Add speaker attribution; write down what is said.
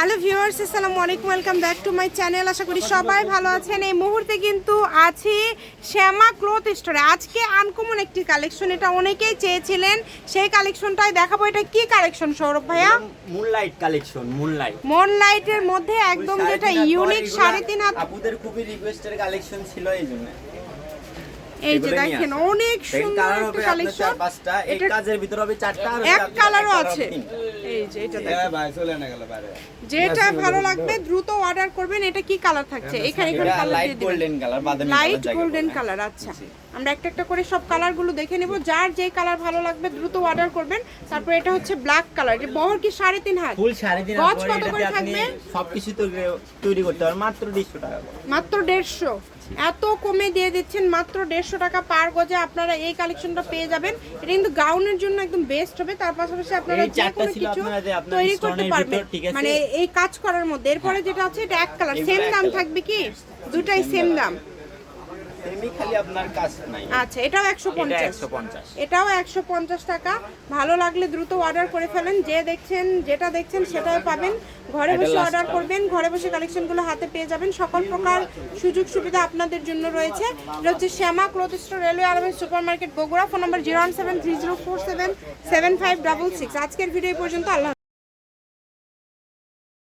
Speaker 1: Hello viewers আসসালামু আলাইকুম welcome back to my channel. আশা করি সবাই ভালো আছেন। এই মুহূর্তে কিন্তু আছি শ্যামা ক্লথ স্টোরে। আজকে আনকমন একটি কালেকশন এটা অনেকেই চেয়েছিলেন। সেই কালেকশনটাই দেখাবো। এটা কি কালেকশন সৌরভ ভাইয়া?
Speaker 2: মুনলাইট কালেকশন মুনলাইট
Speaker 1: মন লাইটের মধ্যে একদম যেটা ইউনিক সাড়ে তিন হাত
Speaker 2: আপুদের খুবই রিকোয়েস্টের কালেকশন ছিল এই জন্য।
Speaker 1: এই যে দেখেন অনেক সুন্দর একটা কালেকশন
Speaker 2: পাঁচটা এই
Speaker 1: এটা
Speaker 2: কাজের ভিতর হবে চারটা আর
Speaker 1: এক কালারও আছে। এই যে এটা দেখেন।
Speaker 3: ভাই চলে না গেল বাইরে।
Speaker 1: যেটা ভালো লাগবে দ্রুত অর্ডার করবেন এটা কি কালার থাকছে? এখানে এখানে কালার দিয়ে দিবেন।
Speaker 2: গোল্ডেন কালার বাদামি
Speaker 1: লাইট গোল্ডেন কালার আচ্ছা। আমরা একটা একটা করে সব কালারগুলো দেখে নেব। যার যে কালার ভালো লাগবে দ্রুত অর্ডার করবেন। তারপর এটা হচ্ছে ব্ল্যাক কালার এটা বহর কি সাড়ে তিন হাত?
Speaker 2: ফুল সাড়ে তিন
Speaker 1: গজ কত করে
Speaker 2: আপনি
Speaker 1: থাকবে?
Speaker 2: সবকিছু তৈরি তৈরি করতে পারবেন মাত্র দেড়শো টাকা
Speaker 1: মাত্র দেড়শো। এত কমে দিয়ে দিচ্ছেন মাত্র দেড়শো টাকা পার গজে আপনারা এই কালেকশনটা পেয়ে যাবেন। এটা কিন্তু গাউনের জন্য একদম বেস্ট হবে তার পাশাপাশি আপনারা যে কোনো কিছু তৈরি করতে পারবেন। মানে এই কাজ করার মধ্যে এরপরে যেটা আছে এটা এক কালার সেম দাম থাকবে কি? দুটাই সেম দাম।
Speaker 2: এমনি খালি আপনার কাজ নাই।
Speaker 1: আচ্ছা এটাও একশো পঞ্চাশ। এটাও একশো পঞ্চাশ টাকা। ভালো লাগলে দ্রুত অর্ডার করে ফেলেন। যে দেখছেন যেটা দেখছেন সেটাই পাবেন। ঘরে বসে অর্ডার করবেন ঘরে বসে কালেকশনগুলো হাতে পেয়ে যাবেন। সকল প্রকার সুযোগ সুবিধা আপনাদের জন্য রয়েছে। এটা হচ্ছে Shyama cloth store railway super market Bogura. Phone number zero one seven three zero four seven seven five double six. আজকের ভিডিও পর্যন্ত। আল্লাহ